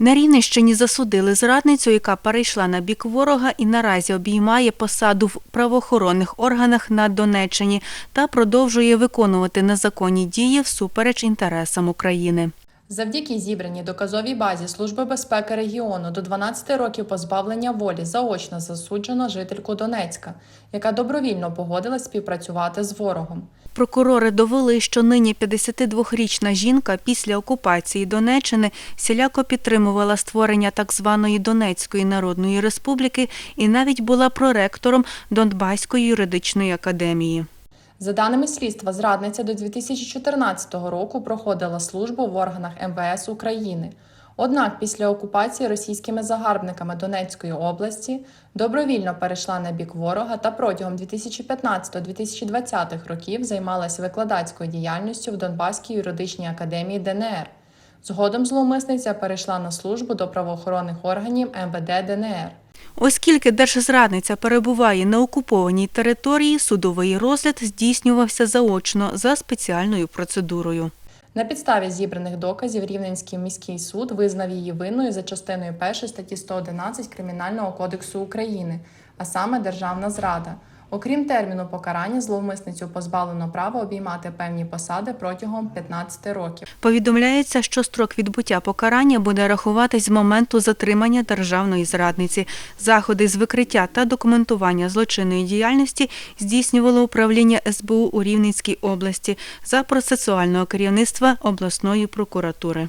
На Рівненщині засудили зрадницю, яка перейшла на бік ворога і наразі обіймає посаду в правоохоронних органах на Донеччині та продовжує виконувати незаконні дії всупереч інтересам України. Завдяки зібраній доказовій базі Служби безпеки регіону до 12 років позбавлення волі заочно засуджено жительку Донецька, яка добровільно погодилась співпрацювати з ворогом. Прокурори довели, що нині 52-річна жінка після окупації Донеччини всіляко підтримувала створення так званої Донецької Народної Республіки і навіть була проректором Донбаської юридичної академії. За даними слідства, зрадниця до 2014 року проходила службу в органах МВС України. Однак після окупації російськими загарбниками Донецької області добровільно перейшла на бік ворога та протягом 2015-2020 років займалася викладацькою діяльністю в Донбаській юридичній академії ДНР. Згодом зловмисниця перейшла на службу до правоохоронних органів МВД ДНР. Оскільки держзрадниця перебуває на окупованій території, судовий розгляд здійснювався заочно за спеціальною процедурою. На підставі зібраних доказів Рівненський міський суд визнав її винною за частиною 1 статті 111 Кримінального кодексу України, а саме державна зрада. Окрім терміну покарання, зловмисницю позбавлено права обіймати певні посади протягом 15 років. Повідомляється, що строк відбуття покарання буде рахуватись з моменту затримання державної зрадниці. Заходи з викриття та документування злочинної діяльності здійснювало управління СБУ у Рівненській області за процесуального керівництва обласної прокуратури.